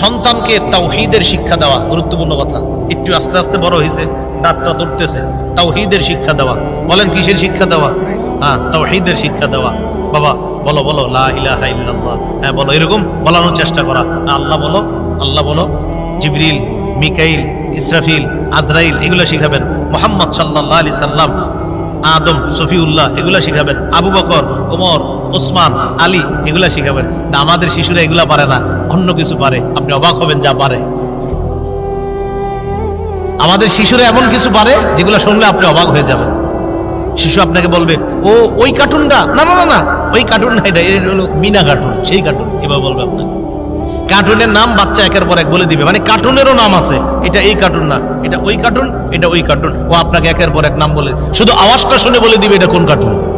সন্তানকে তাওহীদের শিক্ষা দেওয়া গুরুত্বপূর্ণ কথা। একটু আস্তে আস্তে বড় হয়েছে দাঁতটা তুলতেছে। তাওহীদের শিক্ষা দেওয়া। বলেন কিসের শিক্ষা দেওয়া? হ্যাঁ তাওহীদের শিক্ষা দেওয়া। বাবা, বলো বলো হ্যাঁ বলো, এরকম বলানোর চেষ্টা করা। আল্লাহ বলো আল্লাহ বলো, জিবরিল, মিকাইল, ইসরাফিল, আজরাইল, এগুলো শিখাবেন। মোহাম্মদ সাল্লাহ আলি সাল্লাম, আদম, সফিউল্লাহ, এগুলা শিখাবেন। আবু বকর, ওমর ওসমান, আলী, এগুলা শিখাবেন। তা আমাদের শিশুরা এগুলা পারে না। অন্য কিছু পারে। আপনি অবাক হবেন যা পারে। আমাদের শিশুরা এমন কিছু পারে, যেগুলো শুনলে আপনি অবাক হয়ে যাবেন। শিশু আপনাকে বলবে, ও, ওই কার্টুনটা? না না না ওই কার্টুন না এটা এটা হলো মিনা কার্টুন, সেই কার্টুন। এবার বলবে আপনাকে। কার্টুনের নাম বাচ্চা একের পর এক বলে দিবে। মানে কার্টুনেরও নাম আছে। এটা এই কার্টুন না। এটা ওই কার্টুন, এটা ওই কার্টুন। ও আপনাকে একের পর এক নাম বলে, শুধু আওয়াজটা শুনে বলে দিবে এটা কোন কার্টুন?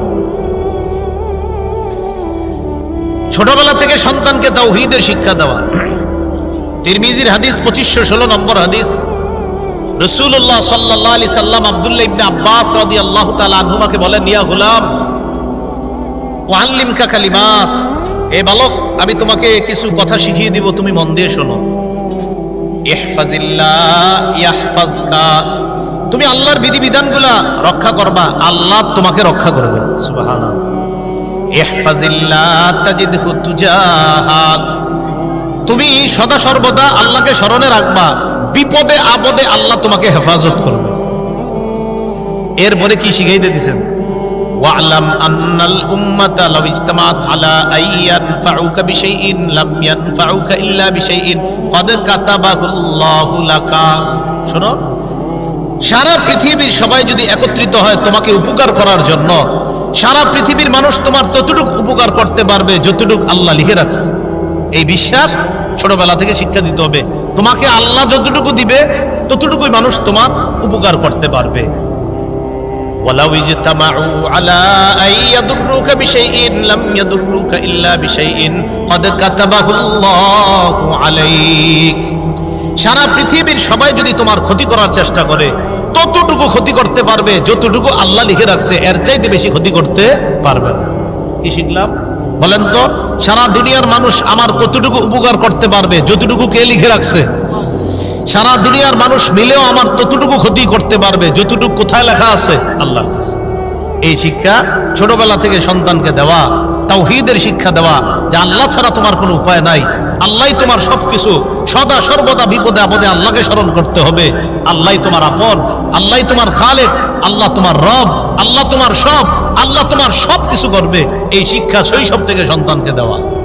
ছোটবেলা থেকে সন্তানকে তাওহীদের শিক্ষা দেওয়া। তিরমিজির হাদিস পঁচিশশো ষোলো নম্বর হাদিস। রসুল্লাহ সাল্লাহ আলি সাল্লাম আবদুল্লাহ ইবনে আব্বাস রাদি আল্লাহ তালা আনহুমাকে বলেন, ইয়া গুলাম ওয়াল্লিম কা কালিমাত। এ বালক, আমি তোমাকে কিছু কথা শিখিয়ে দিব, তুমি মন দিয়ে শোনো। তুমি আল্লাহর বিধিবিধানগুলা রক্ষা করবা, আল্লাহ তোমাকে রক্ষা করবে। তুজাহাক তুমি সদা সর্বদা আল্লাহকে স্মরণে রাখবা, বিপদে আপদে আল্লাহ তোমাকে হেফাজত করবে। এরপরে কি শিখাইতে বিশাইইন ক্বাদ কাতাবাহুল্লাহু লাকা। শোনো, সারা পৃথিবীর সবাই যদি একত্রিত হয় তোমাকে উপকার করার জন্য সারা পৃথিবীর মানুষ তোমার ততটুকু উপকার করতে পারবে যতটুকু আল্লাহ লিখে রাখছে এই বিশ্বাস ছোটবেলা থেকে শিক্ষা দিতে হবে তোমাকে আল্লাহ যতটুকু দিবে ততটুকুই মানুষ তোমার উপকার করতে পারবে ولو اجتمعوا على أن يضروك بشيء لم يضروك إلا بشيء قد كتبه الله عليك সারা পৃথিবীর সবাই যদি তোমার ক্ষতি করার চেষ্টা করে ততটুকু ক্ষতি করতে পারবে যতটুকু আল্লাহ লিখে রাখছে এর চাইতে বেশি ক্ষতি করতে পারবে না। কি শিখলাম? বলেন তো সারা দুনিয়ার মানুষ আমার কতটুকু উপকার করতে পারবে যতটুকু কে লিখে রাখছে? সারা দুনিয়ার মানুষ মিলেও আমার ততটুকু ক্ষতি করতে পারবে যতটুকু কোথায় লেখা আছে আল্লাহ এই শিক্ষা ছোটবেলা থেকে সন্তানকে দেওয়া তাওহীদের শিক্ষা দেওয়া যে আল্লাহ ছাড়া তোমার কোনো উপায় নাই আল্লাহ তোমার সবকিছু সদা সর্বদা বিপদে আপদে আল্লাহকে স্মরণ করতে হবে আল্লাহ তোমার আপন। আল্লাহ তোমার খালেক, আল্লাহ তোমার রব, আল্লাহ তোমার সব, আল্লাহ তোমার সব কিছু করবে। এই শিক্ষা শৈশব থেকে সন্তানকে দেওয়া।